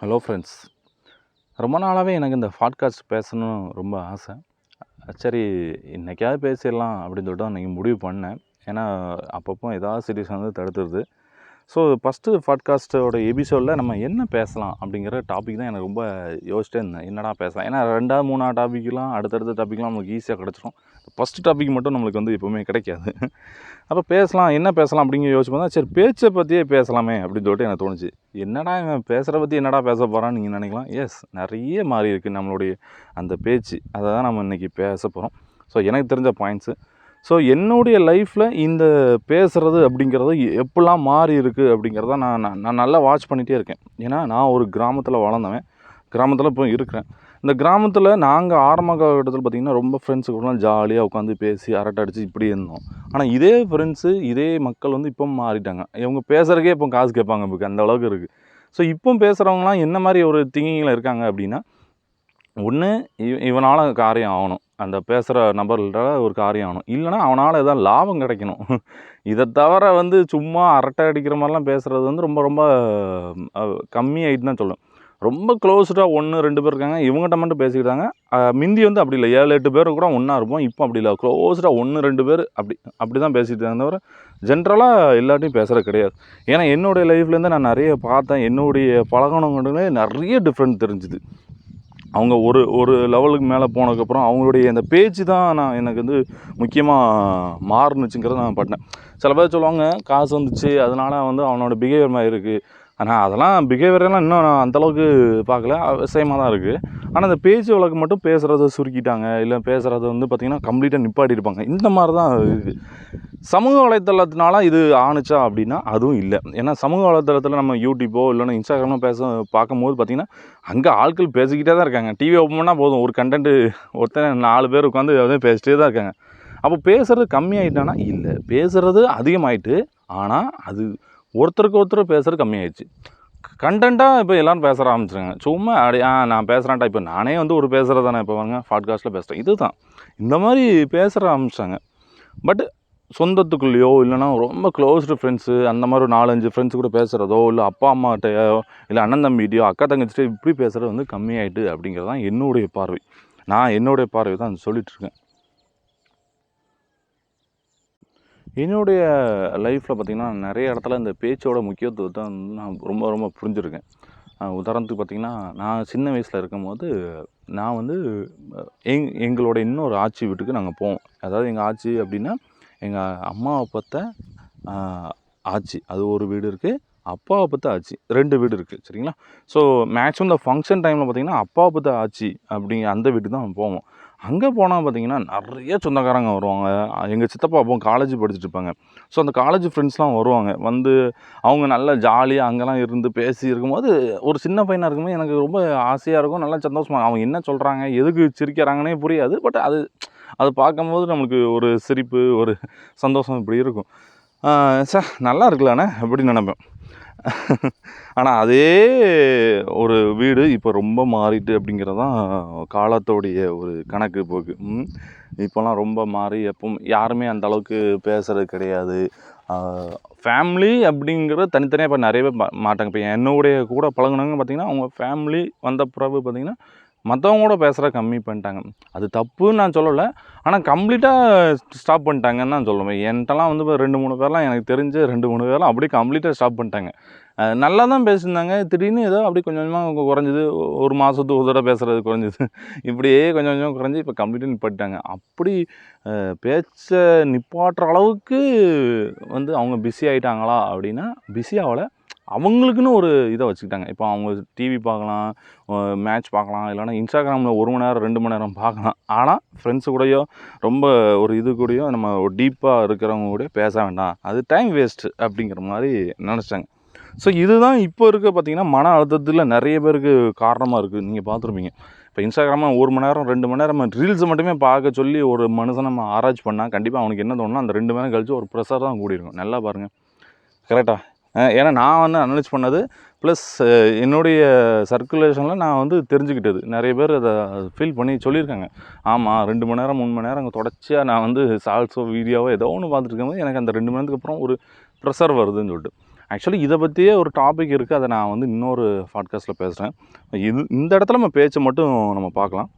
Hello friends ரொம்ப நாளாகவே எனக்கு இந்த பாட்காஸ்ட் பேசணும் ரொம்ப ஆசை. சரி இன்றைக்காவது பேசிடலாம் அப்படின்னு சொல்லிட்டு தான் இன்றைக்கி முடிவு பண்ணேன். ஏன்னா அப்பப்போ ஏதாவது சீரியஸ் வந்து தடுத்துருது. ஸோ ஃபஸ்ட்டு பாட்காஸ்ட்டோட எபிசோடில் நம்ம என்ன பேசலாம் அப்படிங்கிற டாபிக் தான் எனக்கு ரொம்ப யோசிச்சிட்டே இருந்தேன். என்னடா பேசலாம்? ஏன்னா ரெண்டாவது மூணாவது டாபிக்லாம் அடுத்தடுத்த டாபிக்லாம் நமக்கு ஈஸியாக கிடச்சிரும். ஃபஸ்ட்டு டாபிக் மட்டும் நம்மளுக்கு வந்து எப்போவுமே கிடைக்காது. அப்போ பேசலாம் என்ன பேசலாம் அப்படிங்கிற யோசிச்சு பார்த்தா சரி பேச்சை பற்றியே பேசலாமே அப்படின்னு சொல்லிட்டு எனக்கு தோணுச்சு. என்னடா இவன் பேசுகிற பற்றி என்னடா பேச போகிறான்னு நீங்கள் நினைக்கலாம்? எஸ் நிறைய மாறி இருக்குது நம்மளுடைய அந்த பேச்சு. அதை தான் நம்ம இன்றைக்கி பேச போகிறோம் ஸோ எனக்கு தெரிஞ்ச பாயிண்ட்ஸு ஸோ என்னுடைய லைஃப்பில் இந்த பேசுகிறது அப்படிங்கிறது எப்படிலாம் மாறி இருக்குது அப்படிங்கிறத நான் நான் நான் நல்லா வாட்ச் பண்ணிகிட்டே இருக்கேன். ஏன்னா நான் ஒரு கிராமத்தில் வளர்ந்தவன். கிராமத்தில் இப்போ இருக்கிறேன். இந்த கிராமத்தில் நாங்கள் ஆரம்ப காலகட்டத்தில் பார்த்திங்கன்னா ரொம்ப ஃப்ரெண்ட்ஸு கூடலாம் ஜாலியாக உட்காந்து பேசி அரட்டை அடித்து இப்படி இருந்தோம். ஆனால் இதே ஃப்ரெண்ட்ஸு இதே மக்கள் வந்து இப்போ மாறிட்டாங்க. இவங்க பேசுகிறக்கே இப்போ காசு கேட்பாங்க இப்போ அந்த அளவுக்கு இருக்குது ஸோ இப்போ பேசுகிறவங்களாம் என்ன மாதிரி ஒரு திங்கிங்கில் இருக்காங்க அப்படின்னா ஒன்று இவ இவனால் காரியம் ஆகணும். அந்த பேசுகிற நபர்கள்ட்ட ஒரு காரியம் ஆகணும். இல்லைனா அவனால் எதாவது லாபம் கிடைக்கணும். இதை தவிர வந்து சும்மா அரட்டை அடிக்கிற மாதிரிலாம் பேசுகிறது வந்து ரொம்ப ரொம்ப கம்மி ஆகிட்டு தான் சொல்லுவேன். ரொம்ப க்ளோஸ்டாக ஒன்று ரெண்டு பேர் இருக்காங்க. இவங்ககிட்ட மட்டும் பேசிக்கிட்டாங்க மிந்தி முந்தி வந்து அப்படி இல்லை. ஏழு எட்டு பேர் கூட ஒன்றா இருப்போம். இப்போ அப்படி இல்லை. க்ளோஸ்டாக ஒன்று ரெண்டு பேர் அப்படி அப்படி தான் பேசிகிட்டு இருக்காங்க தவிர ஜென்ரலாக எல்லாட்டையும் பேசுகிறது கிடையாது. ஏன்னா என்னுடைய லைஃப்லேருந்து நான் நிறைய பார்த்தேன். என்னுடைய பழகணுங்கிறது நிறைய டிஃப்ரெண்ட் தெரிஞ்சுது. அவங்க ஒரு ஒரு லெவலுக்கு மேலே போனதுக்கப்புறம் அவங்களுடைய அந்த பேச்சு தான் நான் எனக்கு வந்து முக்கியமாக மாறுனுச்சுங்கிறத நான் பட்டேன் சில பேர் சொல்லுவாங்க காசு வந்துச்சு அதனால வந்து அவனோட பிஹேவியர் மாதிரி இருக்குது ஆனால் அதெல்லாம் பிஹேவியரெல்லாம் இன்னும் நான் அந்தளவுக்கு பார்க்கல. சேமாக தான் இருக்குது ஆனால் அந்த பேச்சு வழக்கு மட்டும் பேசுகிறத சுருக்கிட்டாங்க. இல்லை பேசுகிறத வந்து பார்த்திங்கன்னா கம்ப்ளீட்டாக நிப்பாட்டியிருப்பாங்க இந்த மாதிரி தான் இருக்குது சமூக வலைத்தளத்தினால இது ஆணுச்சா அப்படின்னா அதுவும் இல்லை. ஏன்னா சமூக வலைத்தளத்தில் நம்ம யூடியூப்போ இல்லைன்னா இன்ஸ்டாகிராமோ பேச பார்க்கும்போது பார்த்திங்கன்னா அங்கே ஆட்கள் பேசிக்கிட்டே தான் இருக்காங்க. டிவி ஓப்பன் பண்ணால் போதும். ஒரு கண்டென்ட்டு ஒருத்தன் நாலு பேர் உட்காந்து அதே பேசிகிட்டே தான் இருக்காங்க. அப்போ பேசுகிறது கம்மியாயிட்டானா? இல்லை. பேசுகிறது அதிகமாயிட்டு ஆனால் அது ஒருத்தருக்கு ஒருத்தர் பேசுகிறது கம்மியாயிடுச்சு. கண்டென்ட்டாக இப்போ எல்லோரும் பேச ஆரம்பிச்சிருங்க சும்மா அப்படி ஆ நான் பேசுகிறேன்டா இப்போ நானே வந்து ஒரு பேசுகிறது தானே. இப்போ பாருங்க பாட்காஸ்ட்டில் பேசுகிறேன் இதுதான். இந்த மாதிரி பேசுகிற ஆரம்பிச்சாங்க பட் சொந்தத்துக்குள்ளேயோ இல்லைனா ரொம்ப க்ளோஸ்டு ஃப்ரெண்ட்ஸு அந்த மாதிரி ஒரு நாலஞ்சு ஃப்ரெண்ட்ஸ் கூட பேசுகிறதோ இல்லை அப்பா அம்மாட்டையோ இல்லை அண்ணன் தம்பிகிட்டையோ அக்கா தங்கச்சிட்டே இப்படி பேசுகிறது வந்து கம்மியாயிட்டு அப்படிங்கிறது தான் என்னுடைய பார்வை. நான் என்னுடைய பார்வை தான் சொல்லிகிட்ருக்கேன் இருக்கேன் என்னுடைய லைஃப்பில் பார்த்திங்கன்னா நிறைய இடத்துல இந்த பேச்சோட முக்கியத்துவத்தை வந்து நான் ரொம்ப ரொம்ப புரிஞ்சுருக்கேன். உதாரணத்துக்கு பார்த்திங்கன்னா நான் சின்ன வயசில் இருக்கும்போது நான் வந்து எங் எங்களோட இன்னொரு ஆச்சி வீட்டுக்கு நாங்கள் போவோம். அதாவது எங்கள் ஆச்சி அப்படின்னா எங்கள் அம்மாவை பார்த்த ஆட்சி ஆச்சி. அது ஒரு வீடு இருக்குது அப்பாவை பார்த்த ஆச்சி. ரெண்டு வீடு இருக்குது சரிங்களா? ஸோ மேக்ஸிமம் இந்த ஃபங்க்ஷன் டைமில் பார்த்திங்கன்னா அப்பாவை பார்த்த ஆச்சி அப்படிங்க அந்த வீட்டுக்கு தான் போவோம். அங்கே போனால் பார்த்தீங்கன்னா நிறைய சொந்தக்காரங்க வருவாங்க. எங்கள் சித்தப்பா அப்போ காலேஜ் படிச்சுட்டு இருப்பாங்க. ஸோ அந்த காலேஜ் ஃப்ரெண்ட்ஸ்லாம் வருவாங்க. வந்து அவங்க நல்லா ஜாலியாக அங்கெல்லாம் இருந்து பேசி இருக்கும்போது ஒரு சின்ன பையனாக இருக்கும்போது எனக்கு ரொம்ப ஆசையாக இருக்கும். நல்லா சந்தோஷமாக அவங்க என்ன சொல்கிறாங்க எதுக்கு சிரிக்கிறாங்கன்னே புரியாது. பட் அது அது பார்க்கும்போது நம்மளுக்கு ஒரு சிரிப்பு ஒரு சந்தோஷம் இப்படி இருக்கும். சார் நல்லா இருக்கலாண்ணே எப்படி நினைப்பேன். ஆனால் அதே ஒரு வீடு இப்போ ரொம்ப மாறிட்டு அப்படிங்கிறது தான் காலத்தோடைய ஒரு கணக்கு போக்கு. ம். இப்போலாம் ரொம்ப மாறி எப்பவும் யாருமே அந்த அளவுக்கு பேசுறது கிடையாது. ஃபேமிலி அப்படிங்கிற தனித்தனியாக இப்போ நிறையவே மா- மாட்டாங்க. இப்போ என்னுடைய கூட பழகுனவங்க பார்த்திங்கன்னா அவங்க ஃபேமிலி வந்த பிறகு பார்த்திங்கன்னா மற்றவங்க கூட பேசுகிற கம்மி பண்ணிட்டாங்க. அது தப்புன்னு நான் சொல்லலை. ஆனால் கம்ப்ளீட்டாக ஸ்டாப் பண்ணிட்டாங்கன்னு தான் சொல்லுவேன். என்கிட்டலாம் வந்து இப்போ ரெண்டு மூணு பேர்லாம் எனக்கு தெரிஞ்ச ரெண்டு மூணு பேர்லாம் அப்படியே கம்ப்ளீட்டாக ஸ்டாப் பண்ணிட்டாங்க. நல்லா தான் பேசியிருந்தாங்க. திடீர்னு ஏதோ அப்படி கொஞ்சம் கொஞ்சமாக குறைஞ்சிது. ஒரு மாதத்துக்கு ஒரு தடவை பேசுகிறது குறைஞ்சிது. இப்படியே கொஞ்சம் கொஞ்சம் குறைஞ்சி இப்போ கம்ப்ளீட்டாக நிப்பாட்டாங்க அப்படி பேச்சை நிப்பாட்டுற அளவுக்கு வந்து அவங்க பிஸி ஆகிட்டாங்களா அப்படின்னா பிஸி ஆகலை. அவங்களுக்குன்னு ஒரு இதை வச்சுக்கிட்டாங்க. இப்போ அவங்க டிவி பார்க்கலாம் மேட்ச் பார்க்கலாம் இல்லைனா இன்ஸ்டாகிராமில் ஒரு மணி நேரம் ரெண்டு மணி நேரம் பார்க்கலாம். ஆனால் ஃப்ரெண்ட்ஸு கூடயோ ரொம்ப ஒரு இது கூடயோ நம்ம ஒரு டீப்பாக இருக்கிறவங்க கூட பேச வேண்டாம். அது டைம் வேஸ்ட்டு அப்படிங்கிற மாதிரி நினச்சிட்டாங்க. ஸோ இதுதான் இப்போ இருக்க பார்த்தீங்கன்னா மன அழுத்தத்தில் நிறைய பேருக்கு காரணமாக இருக்குது நீங்கள் பார்த்துருப்பீங்க. இப்போ இன்ஸ்டாகிராமில் ஒரு மணி நேரம் ரெண்டு மணி நேரம் ரீல்ஸ் மட்டுமே பார்க்க சொல்லி ஒரு மனுஷனை நம்ம ஆராய்ச்சி பண்ணால் கண்டிப்பாக அவனுக்கு என்ன தோணுன்னா அந்த ரெண்டு மணி நேரம் கழிச்சு ஒரு ப்ரெஷர் தான் கூடியிருக்கும். நல்லா பாருங்கள் கரெக்டாக ஏன்னா நான் வந்து அனலைஸ் பண்ணது ப்ளஸ் என்னுடைய சர்க்குலேஷனில் நான் வந்து தெரிஞ்சுக்கிட்டது. நிறைய பேர் அதை ஃபீல் பண்ணி சொல்லியிருக்காங்க. ஆமாம் ரெண்டு மணி நேரம் மூணு மணி நேரம் அங்கே தொடர்ச்சியாக நான் வந்து சால்ஸோ வீடியோவோ ஏதோ ஒன்று பார்த்துட்ருக்கும்போது எனக்கு அந்த ரெண்டு மணி நேரத்துக்கு அப்புறம் ஒரு ப்ரெஷர் வருதுன்னு சொல்லிட்டு. ஆக்சுவலி இதை பற்றியே ஒரு டாபிக் இருக்குது அதை நான் வந்து இன்னொரு பாட்காஸ்ட்டில் பேசுகிறேன் இது இந்த இடத்துல நம்ம பேச்சை மட்டும் நம்ம பார்க்கலாம்.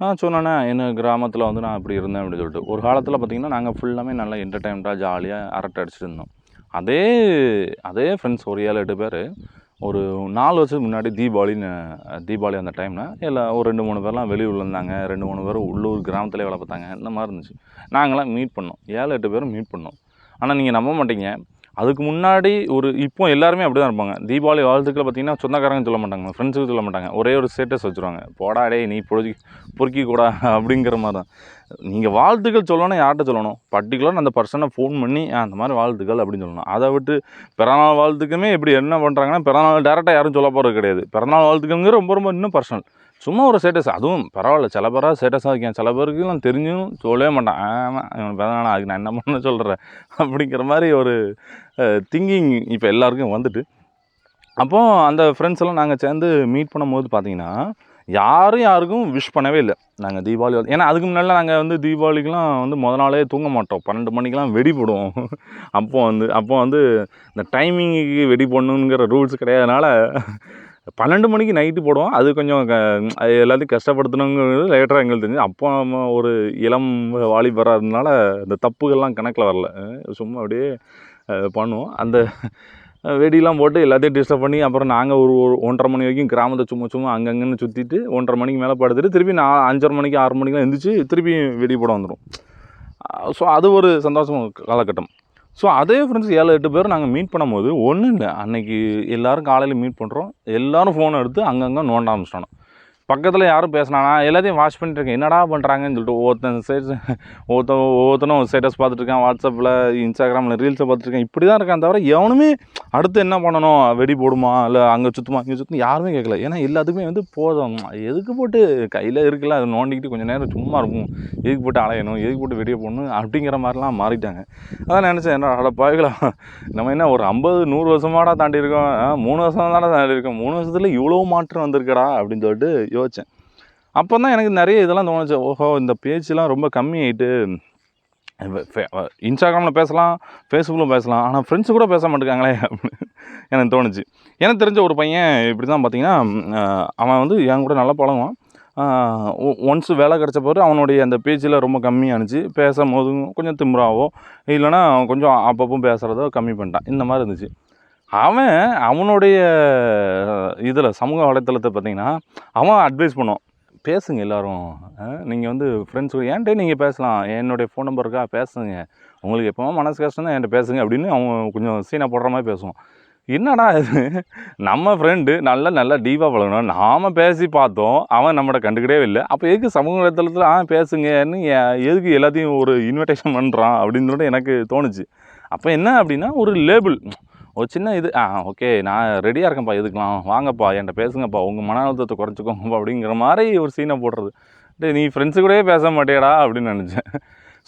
நான் சொன்னேன்னா என்ன கிராமத்தில் வந்து நான் இப்படி இருந்தேன் அப்படின்னு சொல்லிட்டு. ஒரு காலத்தில் பார்த்திங்கன்னா நாங்கள் ஃபுல்லாமே நல்லா என்டர்டைன்மெண்ட்டாக ஜாலியாக அரட்டை அடிச்சுட்டு இருந்தோம். அதே அதே ஃப்ரெண்ட்ஸ் ஒரு ஏழு எட்டு பேர். ஒரு நாலு வருஷத்துக்கு முன்னாடி தீபாவளின்னு தீபாவளி அந்த டைமில் இல்லை ஒரு ரெண்டு மூணு பேர்லாம் வெளியூரில் இருந்தாங்க. ரெண்டு மூணு பேர் உள்ளூர் கிராமத்திலே வேலை பார்த்தாங்க இந்த மாதிரி இருந்துச்சு. நாங்களாம் மீட் பண்ணோம். ஏழு எட்டு பேரும் மீட் பண்ணோம். ஆனால் நீங்கள் நம்ப மாட்டீங்க. அதுக்கு முன்னாடி ஒரு இப்போ எல்லாருமே அப்படி தான் இருப்பாங்க. தீபாவளி வாழ்த்துக்களை பார்த்தீங்கன்னா சொந்தக்காரங்க சொல்ல மாட்டாங்க ஃப்ரெண்ட்ஸுக்கு சொல்ல மாட்டாங்க. ஒரே ஒரு ஸ்டேட்டஸ் வச்சுருவாங்க. போடா டேய் நீ பொறுக்கி பொறுக்கி கூடா அப்படிங்கிற மாதிரி தான் நீங்கள் வாழ்த்துக்கள் சொல்லணும் யார்கிட்ட சொல்லணும்? பர்டிகுலர் அந்த பர்சனை ஃபோன் பண்ணி அந்த மாதிரி வாழ்த்துக்கள் அப்படின்னு சொல்லணும். அதை விட்டு பிறநாள் வாழ்த்துக்குமே இப்படி என்ன பண்ணுறாங்கன்னா பிறநாள் டேரெக்டாக யாரும் சொல்ல போகிறது கிடையாது. பிறநாள் வாழ்த்துக்களுங்கிற ரொம்ப ரொம்ப இன்னும் பர்சனல் சும்மா ஒரு ஸ்டேட்டஸ் அதுவும் பரவாயில்ல. சில பேராக ஸ்டேட்டஸாக இருக்கேன் சில பேருக்கு நான் தெரிஞ்சும் சொல்லவே மாட்டேன். ஆமாம் இவன் பிறந்தநாள் அதுக்கு நான் என்ன பண்ண சொல்கிறேன் அப்படிங்கிற மாதிரி ஒரு திங்கிங் இப்போ எல்லாருக்கும் வந்துட்டு. அப்போது அந்த ஃப்ரெண்ட்ஸ் எல்லாம் நாங்கள் சேர்ந்து மீட் பண்ணும்போது பார்த்தீங்கன்னா யாரும் யாருக்கும் விஷ் பண்ணவே இல்லை. நாங்கள் தீபாவளி ஏன்னா அதுக்கு முன்னாடிலாம் நாங்கள் வந்து தீபாவளிக்கெலாம் வந்து முத நாளே தூங்க மாட்டோம். பன்னெண்டு மணிக்கெலாம் வெடி போடுவோம். அப்போ வந்து அப்போ வந்து இந்த டைமிங்குக்கு வெடி போடணுங்கிற ரூல்ஸ் கிடையாதுனால பன்னெண்டு மணிக்கு நைட்டு போடுவோம். அது கொஞ்சம் க எல்லாத்தையும் கஷ்டப்படுத்தணுங்கிறது லேட்டராக எங்களுக்கு தெரிஞ்சு. அப்போ நம்ம ஒரு இளம் வாலிபராக இருந்தனால இந்த தப்புகள்லாம் கணக்கில் வரல. சும்மா அப்படியே பண்ணுவோம். அந்த வெடிலாம் போட்டு எல்லாத்தையும் டிஸ்டர்ப் பண்ணி அப்புறம் நாங்கள் ஒரு ஒரு ஒன்றரை மணி வரைக்கும் கிராமத்தை சும்மா சும்மா அங்கங்கன்னு சுற்றிட்டு ஒன்றரை மணிக்கு மேலே படுத்துட்டு திருப்பி நான் அஞ்சரை மணிக்கு ஆறு மணிக்கெலாம் எழுந்திரிச்சு திருப்பி வெடி போட வந்துடும் ஸோ அது ஒரு சந்தோஷம் காலகட்டம். ஸோ அதே ஃப்ரெண்ட்ஸ் ஏழு எட்டு பேர் நாங்கள் மீட் பண்ணும்போது ஒன்றும் இல்லை அன்றைக்கி எல்லாரும் காலையில் மீட் பண்ணுறோம் எல்லாரும் ஃபோனை எடுத்து அங்கங்கே நோண்ட ஆரம்பிச்சிட்டோம் பக்கத்தில் யாரும் பேசினானா? எல்லாத்தையும் வாட்ச் பண்ணிட்டுருக்கேன். என்னடா பண்ணுறாங்கன்னு சொல்லிட்டு ஒவ்வொருத்தன் ஸ்டேட்டஸ் ஒவ்வொருத்தன் ஒவ்வொருத்தனும் ஸ்டேட்டஸ் பார்த்துட்ருக்கான் வாட்ஸ்அப்பில் இன்ஸ்டாகிராமில் ரீல்ஸை பார்த்துட்ருக்கேன் இப்படி தான் இருக்கான் தவிர எவனுமே அடுத்து என்ன பண்ணணும்? வெடி போடுமா? இல்லை அங்கே சுற்றுமா இங்கே சுற்றும் யாருமே கேட்கல ஏன்னா எல்லாத்துக்குமே வந்து போதும். எதுக்கு போட்டு கையில் இருக்குல்ல அதை நோண்டிக்கிட்டு கொஞ்சம் நேரம் சும்மா இருக்கும். எதுக்கு போட்டு அலையணும்? எதுக்கு போட்டு வெடியே போடணும்? அப்படிங்கிற மாதிரிலாம் மாறிட்டாங்க. அதான் நினச்சேன் என்ன அட பாய்களா நம்ம என்ன ஒரு ஐம்பது நூறு வருஷமாடா தாண்டி இருக்கோம் மூணு வருஷம் தானே தாண்டி இருக்கோம் மூணு வருஷத்தில் இவ்வளோ மாற்றம் வந்திருக்கடா அப்படின்னு சொல்லிட்டு யோசித்தேன் அப்போ தான் எனக்கு நிறைய இதெல்லாம் தோணுச்சு. ஓஹோ இந்த பேச்செலாம் ரொம்ப கம்மி ஆகிட்டு இன்ஸ்டாகிராமில் பேசலாம் ஃபேஸ்புக்கில் பேசலாம் ஆனால் ஃப்ரெண்ட்ஸு கூட பேச மாட்டேங்காங்களே அப்படின்னு எனக்கு தோணுச்சு. எனக்கு தெரிஞ்ச ஒரு பையன் இப்படி தான் பார்த்தீங்கன்னா அவன் வந்து என் கூட நல்லா பழகுவான். ஒன்ஸ் வேலை கிடச்ச பிறகு அவனுடைய அந்த பேச்சில் ரொம்ப கம்மியானுச்சு. பேசும்போதும் கொஞ்சம் திமிராவோ இல்லைனா கொஞ்சம் அப்பப்போ பேசுகிறதோ கம்மி பண்ணிட்டான். இந்த மாதிரி இருந்துச்சு. அவன் அவனுடைய இதில் சமூக வலைத்தளத்தை பார்த்தீங்கன்னா அவன் அட்வைஸ் பண்ணுவான். பேசுங்க எல்லோரும். நீங்கள் வந்து ஃப்ரெண்ட்ஸ் ஏன்ட்டே நீங்கள் பேசலாம்? என்னுடைய ஃபோன் நம்பர் இருக்கா? பேசுங்க. உங்களுக்கு எப்போவும் மனசு கஷ்டம் தான். என்கிட்ட பேசுங்க அப்படின்னு அவன் கொஞ்சம் சீனா போடுற மாதிரி பேசுவான். என்னடா இது? நம்ம ஃப்ரெண்டு நல்ல நல்லா டீப்பாக பழகணும் நாம் பேசி பார்த்தோம். அவன் நம்மளை கண்டுக்கிட்டே இல்லை. அப்போ எதுக்கு சமூக வலைத்தளத்தில் ஆ பேசுங்கன்னு எதுக்கு எல்லாத்தையும் ஒரு இன்விடேஷன் பண்ணுறான் அப்படின்னு சொல்லிட்டு எனக்கு தோணுச்சு. அப்போ என்ன அப்படின்னா ஒரு லேபிள் ஒரு சின்ன இது ஆ ஓகே நான் ரெடியாக இருக்கேன்ப்பா இதுக்கெலாம் வாங்கப்பா என்கிட்ட பேசுங்கப்பா உங்கள் மன அழுத்தத்தை குறைச்சிக்கோங்கப்பா அப்படிங்கிற மாதிரி ஒரு சீனை போடுறது. டே நீ ஃப்ரெண்ட்ஸு கூடயே பேச மாட்டேடா அப்படின்னு நினச்சேன்.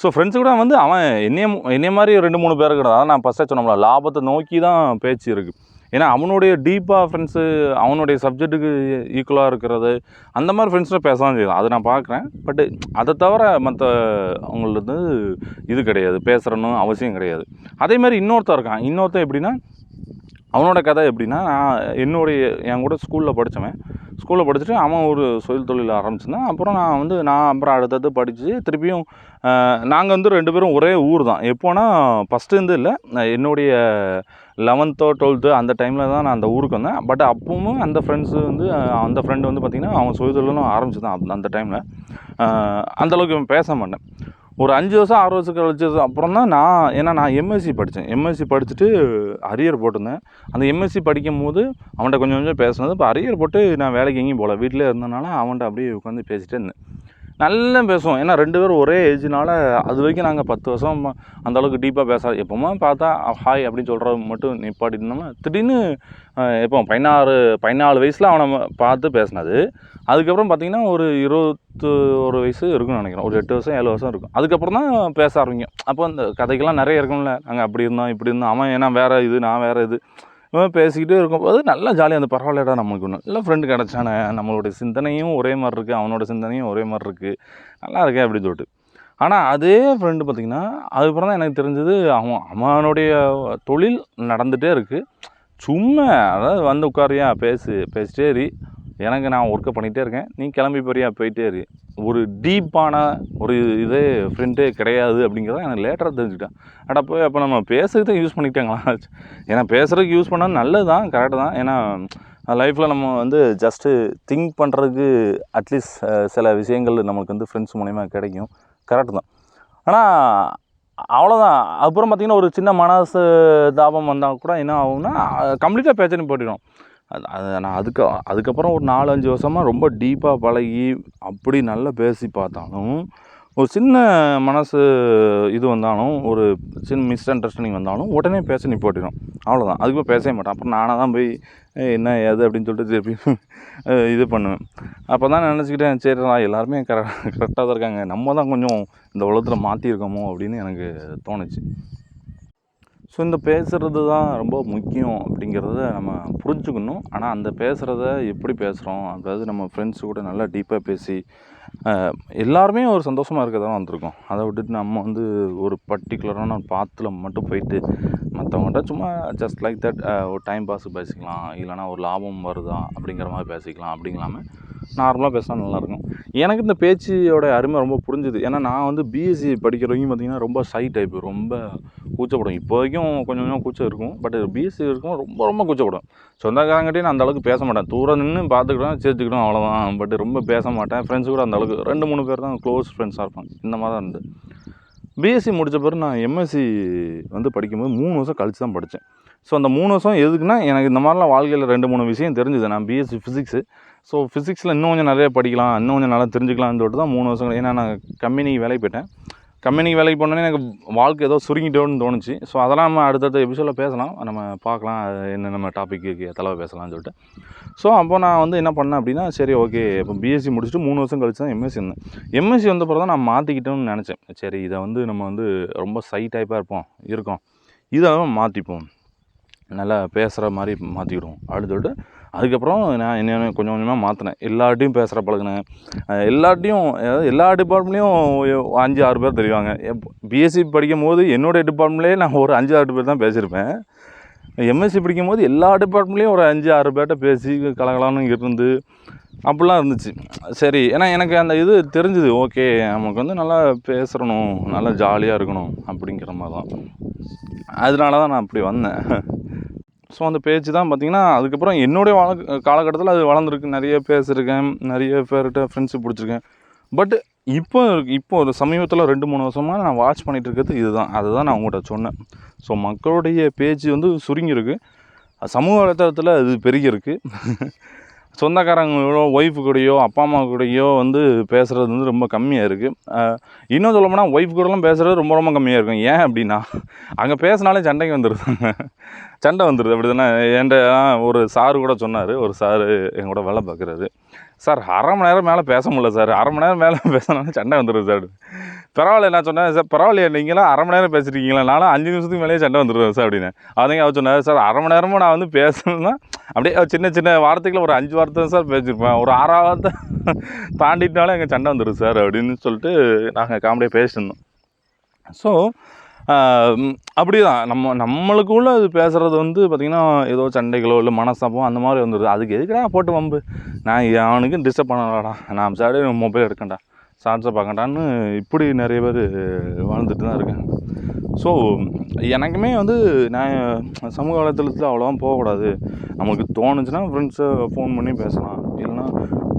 ஸோ ஃப்ரெண்ட்ஸு கூட வந்து அவன் என்னைய என்னைய மாதிரி ரெண்டு மூணு பேர் இருக்கிறது அதான் நான் ஃபஸ்ட்டாக சொன்னோம்ல லாபத்தை நோக்கி தான் பேச்சு இருக்குது ஏன்னா அவனுடைய டீப்பாக ஃப்ரெண்ட்ஸு அவனுடைய சப்ஜெக்ட்டுக்கு ஈக்குவலாக இருக்கிறது அந்த மாதிரி ஃப்ரெண்ட்ஸில் பேச தான் செய்யலாம் அதை நான் பார்க்குறேன். பட்டு அதை தவிர மற்ற அவங்களுக்கு இது கிடையாது. பேசுகிறனும் அவசியம் கிடையாது. அதே மாதிரி இன்னொருத்தன் இருக்கான். இன்னொருத்தன் எப்படின்னா அவனோட கதை எப்படின்னா நான் என்னுடைய என் கூட ஸ்கூலில் படித்தவன் ஸ்கூலில் படிச்சுட்டு அவன் ஒரு சொல் தொழில் ஆரம்பிச்சிருந்தான். அப்புறம் நான் வந்து நான் அப்புறம் அடுத்தது படித்து திருப்பியும் நாங்கள் வந்து ரெண்டு பேரும் ஒரே ஊர் தான். எப்போனா ஃபஸ்ட்டு இல்லை என்னுடைய லெவன்த்தோ டுவெல்த்து அந்த டைமில் தான் நான் அந்த ஊருக்கு வந்தேன். பட் அப்பவும் அந்த ஃப்ரெண்ட்ஸு வந்து அந்த ஃப்ரெண்டு வந்து பார்த்திங்கன்னா அவன் சுய தொழிலும் ஆரம்பிச்சு தான் அந்த டைமில் அந்தளவுக்கு பேச மாட்டேன். ஒரு அஞ்சு வருஷம் ஆறு வருஷம் கழிச்சு அப்புறம் தான் நான் ஏன்னா நான் எம்எஸ்சி படித்தேன் எம்எஸ்சி படிச்சுட்டு அரியர் போட்டிருந்தேன். அந்த எம்எஸ்சி படிக்கும் போது அவன்கிட்ட கொஞ்சம் கொஞ்சம் பேசினது. இப்போ அரியர் போட்டு நான் வேலைக்கு எங்கேயும் போகல. வீட்டிலே இருந்தனால அவன்கிட்ட அப்படியே உட்காந்து பேசிகிட்டே இருந்தேன். நல்லா பேசுவோம். ஏன்னா ரெண்டு பேரும் ஒரே ஏஜ்னால அது வரைக்கும் நாங்கள் பத்து வருஷம் அந்த அளவுக்கு டீப்பாக பேசாது எப்போமா பார்த்தா ஹாய் அப்படின்னு சொல்கிறது மட்டும் நிப்பாட்டிட்டோம்னா திடீர்னு எப்போ பதினாறு பதினாலு வயசில் அவனை பார்த்து பேசினது. அதுக்கப்புறம் பார்த்தீங்கன்னா ஒரு இருபத்து ஒரு வயசு இருக்கும்னு நினைக்கிறேன். ஒரு எட்டு வருஷம் ஏழு வருஷம் இருக்கும். அதுக்கப்புறம் தான் பேச ஆரம்பிக்கும். அப்போ அந்த கதைக்கெல்லாம் நிறைய இருக்கும்ல. நாங்கள் அப்படி இருந்தோம் இப்படி இருந்தோம். அவன் ஏன்னா வேறு இது நான் வேறு இது. பேசிக்கிட்டே இருக்கும்போது நல்லா ஜாலியாக அந்த பரவாயில்லடா நமக்கு ஒன்று இல்லை ஃப்ரெண்டு கிடச்சானே. நம்மளுடைய சிந்தனையும் ஒரே மாதிரி இருக்குது அவனோட சிந்தனையும் ஒரே மாதிரி இருக்குது நல்லா இருக்கே அப்படின்னு சொல்லிட்டு. ஆனால் அதே ஃப்ரெண்டு பார்த்திங்கன்னா அதுக்கப்புறம் தான் எனக்கு தெரிஞ்சது அவன் அவனுடைய தொழில் நடந்துகிட்டே இருக்குது சும்மா அதாவது வந்து உட்காரியா பேசு பேசிட்டே இரு. எனக்கு நான் ஒர்க்கை பண்ணிகிட்டே இருக்கேன். நீ கிளம்பி போறியா? போயிட்டே இரு. ஒரு டீப்பான ஒரு இதே ஃப்ரெண்டே கிடையாது அப்படிங்கிறத எனக்கு லேட்டராக தெரிஞ்சுக்கிட்டேன். அட போய் அப்போ நம்ம பேசுறதுக்கு தான் யூஸ் பண்ணிக்கிட்டாங்களா? ஏன்னா பேசுகிறதுக்கு யூஸ் பண்ணால் நல்லது தான் கரெக்டு தான். ஏன்னா லைஃப்பில் நம்ம வந்து ஜஸ்ட்டு திங்க் பண்ணுறதுக்கு அட்லீஸ்ட் சில விஷயங்கள் நமக்கு வந்து ஃப்ரெண்ட்ஸ் மூலிமா கிடைக்கும். கரெக்டு தான். ஆனால் அவ்வளோதான் அப்புறம் பார்த்திங்கன்னா ஒரு சின்ன மனசு தாபம் வந்தால் கூட என்ன ஆகும்னா கம்ப்ளீட்டாக பேச்சனை போட்டிடும். அது அது நான் அதுக்கு அதுக்கப்புறம் ஒரு நாலஞ்சு வருஷமாக ரொம்ப டீப்பாக பழகி அப்படி நல்லா பேசி பார்த்தாலும் ஒரு சின்ன மனசு இது வந்தாலும் ஒரு சின்ன மிஸ் அண்டர்ஸ்டாண்டிங் வந்தாலும் உடனே பேச நிப்பாட்டிடும் அவ்வளோதான் அதுக்கு பேசவே மாட்டேன். அப்புறம் நானாக தான் போய் என்ன ஏது? அப்படின்னு சொல்லிட்டு திருப்பி இது பண்ணுவேன். அப்போ தான் நினச்சிக்கிட்டேன் சரிடா எல்லாருமே கர கரெக்டாக தான் இருக்காங்க. நம்ம தான் கொஞ்சம் இந்த உலகத்தில் மாற்றிருக்கோமோ அப்படின்னு எனக்கு தோணுச்சு. ஸோ இந்த பேசுகிறது தான் ரொம்ப முக்கியம் அப்படிங்கிறத நம்ம புரிஞ்சுக்கணும். ஆனால் அந்த பேசுகிறத எப்படி பேசுகிறோம் அதாவது நம்ம ஃப்ரெண்ட்ஸ் கூட நல்லா டீப்பாக பேசி எல்லாருமே ஒரு சந்தோஷமாக இருக்க தான் வந்திருக்கோம். அதை விட்டுட்டு நம்ம வந்து ஒரு பர்டிகுலரான பாத்தில் மட்டும் போயிட்டு மற்றவங்கள்ட்ட சும்மா ஜஸ்ட் லைக் தட் ஒரு டைம் பாஸ் பேசிக்கலாம். இல்லைனா ஒரு லாபம் வருதா அப்படிங்கிற மாதிரி பேசிக்கலாம். அப்படிங்களாமல் நார்மலாக பேசினா நல்லாயிருக்கும். எனக்கு இந்த பேச்சியோட அருமை ரொம்ப புரிஞ்சுது. ஏன்னா நான் வந்து பிஎஸ்சி படிக்கிறவங்க பார்த்திங்கன்னா ரொம்ப சை டைப்பு ரொம்ப கூச்சப்படும் இப்போ வரைக்கும் கொஞ்சம் கொஞ்சம் கூச்சம் இருக்கும். பட் பிஎஸ்சி இருக்கும் ரொம்ப ரொம்ப கூச்சப்படும் சொந்தக்காரங்கிட்டே நான் அந்த அளவுக்கு பேச மாட்டேன். தூரம் நின்று பார்த்துக்கிட்டோம் சேர்த்துக்கிட்டோம் அவ்வளோதான் பட் ரொம்ப பேச மாட்டேன். ஃப்ரெண்ட்ஸ் கூட அந்த அளவுக்கு ரெண்டு மூணு பேர் தான் க்ளோஸ் ஃப்ரெண்ட்ஸாக இருப்பாங்க. இந்த மாதிரி தான் இருந்தது. பிஎஸ்சி முடித்த பிறகு நான் எம்எஸ்சி வந்து படிக்கும்போது மூணு வருஷம் கழிச்சு தான் படித்தேன் ஸோ அந்த மூணு வருஷம் எதுக்குன்னா எனக்கு இந்த மாதிரிலாம் வாழ்க்கையில் ரெண்டு மூணு விஷயம் தெரிஞ்சுது. நான் பிஎஸ்சி ஃபிசிக்ஸு ஸோ ஃபிசிக்ஸில் இன்னும் கொஞ்சம் நிறைய படிக்கலாம் இன்னும் கொஞ்சம் நல்லா தெரிஞ்சுக்கலாம்னு சொல்லிட்டு தான் மூணு வருஷம் ஏன்னா நான் கம்பெனிக்கு வேலைக்கு போயிட்டேன். கம்பெனிக்கு வேலைக்கு போனோன்னே எனக்கு வாழ்க்கை ஏதோ சுருங்கிட்டோன்னு தோணுச்சு. ஸோ அதெல்லாம் நம்ம அடுத்தடுத்த எபிசோடில் பேசலாம். நம்ம பார்க்கலாம் என்ன நம்ம டாப்பிக்கு தலைவர் பேசலாம்னு சொல்லிட்டு. ஸோ அப்போ நான் வந்து என்ன பண்ணேன் அப்படின்னா சரி ஓகே இப்போ பிஎஸ்சி முடிச்சுட்டு மூணு வருஷம் கழிச்சு தான் எம்எஸ்சி இருந்தேன். எம்எஸ்சி வந்த பிறகு நான் மாற்றிக்கிட்டோம்னு நினச்சேன். சரி இதை வந்து நம்ம வந்து ரொம்ப சை டைப்பாக இருப்போம் இருக்கோம். இதை மாற்றிப்போம் நல்லா பேசுகிற மாதிரி மாற்றிக்கிடுவோம் அப்படின்னு சொல்லிட்டு அதுக்கப்புறம் நான் என்ன கொஞ்சம் கொஞ்சமாக மாற்றினேன் எல்லார்ட்டையும் பேசுகிற பழகினேன். எல்லார்ட்டையும் அதாவது எல்லா டிபார்ட்மெண்ட்லேயும் அஞ்சு ஆறு பேர் தெரிவாங்க. பிஎஸ்சி படிக்கும் போது என்னுடைய டிபார்ட்மெண்ட்லேயே நான் ஒரு அஞ்சு ஆறு பேர் தான் பேசியிருப்பேன். எம்எஸ்சி படிக்கும் போது எல்லா டிபார்ட்மெண்ட்லேயும் ஒரு அஞ்சு ஆறு பேர்கிட்ட பேசி கலகலான்னு இருந்து அப்படிலாம் இருந்துச்சு. சரி ஏன்னா எனக்கு அந்த இது தெரிஞ்சுது. ஓகே நமக்கு வந்து நல்லா பேசுகிறணும் நல்லா ஜாலியாக இருக்கணும் அப்படிங்கிற மாதிரி தான் அதனால தான் நான் அப்படி வந்தேன். ஸோ அந்த பேச்சு தான் பார்த்திங்கன்னா அதுக்கப்புறம் என்னுடைய வாழ காலகட்டத்தில் அது வளர்ந்துருக்கு. நிறைய பேசியிருக்கேன். நிறைய பேர்கிட்ட ஃப்ரெண்ட்ஷிப் பிடிச்சிருக்கேன். பட் இப்போ இப்போ ஒரு சமீபத்தில் ரெண்டு மூணு வருஷமாக நான் வாட்ச் பண்ணிகிட்டு இருக்கிறது இதுதான். அதுதான் நான் உங்கள்கிட்ட சொன்னேன். ஸோ மக்களுடைய பேச்சு வந்து சுருங்கியிருக்கு. சமூக வலைத்தளத்தில் அது பெருகியிருக்கு. சொந்தக்காரங்களோட ஒய்ஃபு கூடயோ அப்பா அம்மா கூடயோ வந்து பேசுகிறது வந்து ரொம்ப கம்மியாக இருக்குது இன்னும் சொல்ல போனால் ஒய்ஃப் கூடலாம் பேசுகிறது ரொம்ப ரொம்ப கம்மியாக இருக்கும். ஏன் அப்படின்னா அங்கே பேசினாலே சண்டைக்கு வந்துடுது சண்டை வந்துடுது அப்படி தானே என்கிட்ட ஒரு சார் கூட சொன்னார். ஒரு சார் என் கூட வேலை பார்க்குறாரு. சார் அரை மணி நேரம் மேலே பேச முடியல சார். அரை மணி நேரம் மேலே பேசினாலும் சண்டை வந்துடுது சார். பரவாயில்ல நான் சொன்னேன் சார் பரவாயில்லையா நீங்களாம் அரை மணி நேரம் பேசிருக்கீங்களா நானும் அஞ்சு நிமிஷத்துக்கு மேலேயே சண்டை வந்துடுவேன் சார் அப்படின்னு. அதுங்க அவர் சொன்னார் சார் அரை மணி நேரமும் நான் வந்து பேசணும்னா அப்படியே சின்ன சின்ன வார்த்தைகள் ஒரு அஞ்சு வார்த்தை தான் சார் பேசியிருப்பேன். ஒரு ஆறாவது வார்த்தை தாண்டிட்டாலும் எங்கள் சண்டை வந்துடும் சார் அப்படின்னு சொல்லிட்டு நாங்கள் காமெடியாக பேசியிருந்தோம் ஸோ அப்படி தான் நம்ம நம்மளுக்குள்ள அது பேசுகிறது வந்து பார்த்திங்கன்னா ஏதோ சண்டைகளோ இல்லை மனசாப்போ அந்த மாதிரி வந்துடுது அதுக்கு எதுக்குடா போட்டு வம்பு? நான் அவனுக்கு டிஸ்டர்ப் பண்ணலாடா நான் சார் மொபைல் எடுக்கண்டா. ஷார்ட்ஸை பார்க்கண்டான்னு இப்படி நிறைய பேர் வாழ்ந்துட்டு தான் இருக்காங்க. ஸோ எனக்குமே வந்து நான் சமூக வலைத்தளத்தில் அவ்வளோவா போகக்கூடாது. நமக்கு தோணுச்சுன்னா ஃப்ரெண்ட்ஸை ஃபோன் பண்ணி பேசலாம். இல்லைன்னா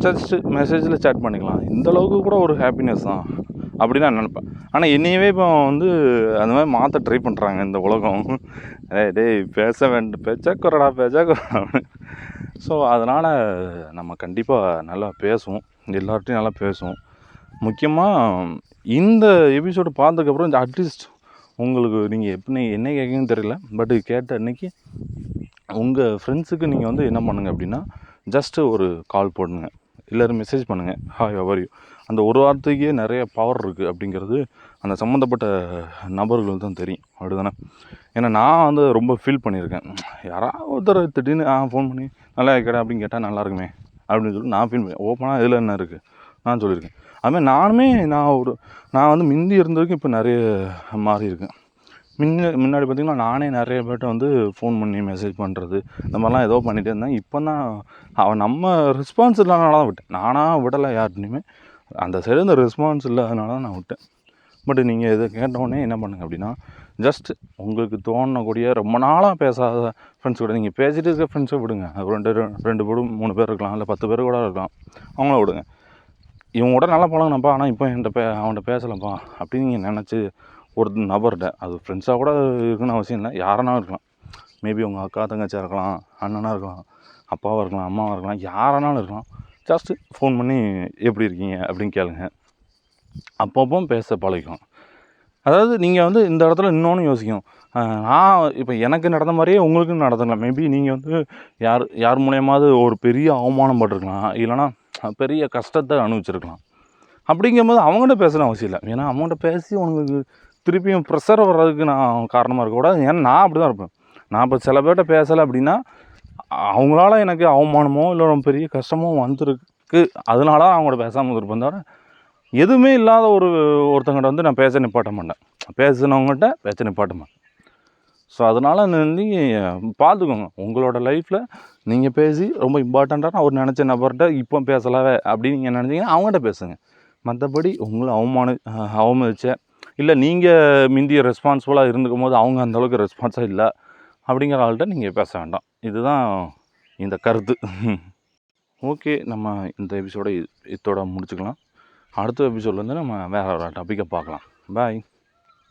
ஜஸ்ட்டு மெசேஜில் சேட் பண்ணிக்கலாம். இந்த அளவுக்கு கூட ஒரு ஹாப்பினஸ் தான். அப்படி நான் நினப்பேன். ஆனால் என்னையவே இப்போ வந்து அந்த மாதிரி மாற்ற ட்ரை பண்ணுறாங்க இந்த உலகம். ஏ டேய் பேச வேண்டும் பேச்சா குறடா பேச்சா குறடா. ஸோ அதனால் நம்ம கண்டிப்பாக நல்லா பேசுவோம். எல்லார்ட்டையும் நல்லா பேசுவோம். முக்கியமாக இந்த எபிசோடு பார்த்ததுக்கப்புறம் அட்லீஸ்ட் உங்களுக்கு நீங்கள் எப்படி என்ன கேட்குன்னு தெரியல. பட் கேட்ட அன்னைக்கு உங்கள் ஃப்ரெண்ட்ஸுக்கு நீங்கள் வந்து என்ன பண்ணுங்கள் அப்படின்னா ஜஸ்ட்டு ஒரு கால் போடுங்க. எல்லோரும் மெசேஜ் பண்ணுங்கள் ஹாய் அவர் யூ அந்த ஒரு வார்த்தைக்கே நிறைய பவர் இருக்குது அப்படிங்கிறது அந்த சம்மந்தப்பட்ட நபர்கள் தான் தெரியும். அப்படிதானே? ஏன்னா நான் வந்து ரொம்ப ஃபீல் பண்ணியிருக்கேன். யாராவது ஒருத்தர் திடீர்னு ஆ ஃபோன் பண்ணி நல்லா இருக்கடா அப்படின்னு கேட்டால் நல்லா இருக்குமே அப்படின்னு சொல்லி நான் ஃபீல் பண்ணேன். ஓப்பனாக இதில் என்ன இருக்குது நான் சொல்லியிருக்கேன். அதுமாதிரி நானுமே நான் ஒரு நான் வந்து முந்தி இருந்ததுக்கு இப்போ நிறைய மாறி இருக்கேன் முன்ன முன்னாடி பார்த்திங்கன்னா நானே நிறைய பேர்ட்ட வந்து ஃபோன் பண்ணி மெசேஜ் பண்ணுறது இந்த மாதிரிலாம் ஏதோ பண்ணிகிட்டே இருந்தேன். இப்போ தான் அவன் நம்ம ரெஸ்பான்ஸ் இல்லாதனால தான் விட்டேன். நானாக விடலை யார்ட்டையுமே அந்த சைடு இந்த ரெஸ்பான்ஸ் இல்லாதனால தான் நான் விட்டேன். பட் நீங்கள் இதை கேட்டவுடனே என்ன பண்ணுங்க அப்படின்னா ஜஸ்ட் உங்களுக்கு தோணக்கூடிய ரொம்ப நாளாக பேசாத ஃப்ரெண்ட்ஸ் கூட நீங்கள் பேசிகிட்டு இருக்க ஃப்ரெண்ட்ஸை விடுங்க. ரெண்டு ரெண்டு பேரும் மூணு பேர் இருக்கலாம் இல்லை பத்து பேர் கூட இருக்கலாம். அவங்கள விடுங்க. இவங்க கூட நல்லா பழகினப்பா ஆனால் இப்போ என்கிட்ட பே அவன்கிட்ட பேசலப்பா அப்படின்னு நீங்கள் நினச்சி ஒரு நபர்கிட்ட அது ஃப்ரெண்ட்ஸாக கூட இருக்குன்னு அவசியம் இல்லை யாரனா இருக்கலாம். மேபி உங்கள் அக்கா தங்கச்சியாக இருக்கலாம் அண்ணனாக இருக்கலாம் அப்பாவாக இருக்கலாம் அம்மாவாக இருக்கலாம் யாரானாலும் இருக்கலாம். ஜஸ்ட்டு ஃபோன் பண்ணி எப்படி இருக்கீங்க அப்படின்னு கேளுங்க. அப்பப்போ பேச பழகிக்கும். அதாவது நீங்கள் வந்து இந்த இடத்துல இன்னொன்று யோசிக்கணும் நான் இப்போ எனக்கு நடந்த மாதிரியே உங்களுக்கும் நடந்துக்கலாம் மேபி நீங்கள் வந்து யார் யார் மூலயமாவது ஒரு பெரிய அவமானம் பட்டிருக்கலாம் இல்லைன்னா பெரிய கஷ்டத்தை அனுபவிச்சிருக்கலாம். அப்படிங்கும்போது அவங்ககிட்ட பேசணும் அவசியம் இல்லை. ஏன்னா அவங்ககிட்ட பேசி உனக்கு திருப்பியும் ப்ரெஷர் வர்றதுக்கு நான் காரணமாக இருக்கக்கூடாது ஏன்னா நான் அப்படி தான் இருப்பேன். நான் இப்போ சில பேர்கிட்ட பேசலை அப்படின்னா அவங்களால எனக்கு அவமானமோ இல்லை ரொம்ப பெரிய கஷ்டமோ வந்திருக்கு. அதனால அவங்கள்ட்ட பேசாமல் இருப்பேன் தவிர எதுவுமே இல்லாத ஒரு ஒருத்தங்கிட்ட வந்து நான் பேச நிப்பாட்ட மாட்டேன். பேசினவங்ககிட்ட பேச நிப்பாட்ட மாட்டேன். ஸோ அதனால் வந்து பார்த்துக்கோங்க உங்களோட லைஃப்பில் நீங்கள் பேசி ரொம்ப இம்பார்ட்டண்ட்டான அவர் நினச்ச நபர்கிட்ட இப்போ பேசலாவே அப்படின்னு நீங்கள் நினச்சிங்கன்னா அவங்ககிட்ட பேசுங்க. மற்றபடி உங்களை அவமான அவமதிச்ச இல்லை நீங்கள் மிந்திய ரெஸ்பான்சிபிளாக இருந்துக்கும் போது அவங்க அந்தளவுக்கு ரெஸ்பான்ஸாக இல்லை அப்படிங்கிற ஆள்கிட்ட நீங்கள் பேச வேண்டாம். இதுதான் இந்த கருத்து. ஓகே நம்ம இந்த எபிசோட இதோட முடிச்சுக்கலாம். அடுத்த எபிசோட்லேருந்து நம்ம வேறு ஒரு டாப்பிக்கை பார்க்கலாம். பாய்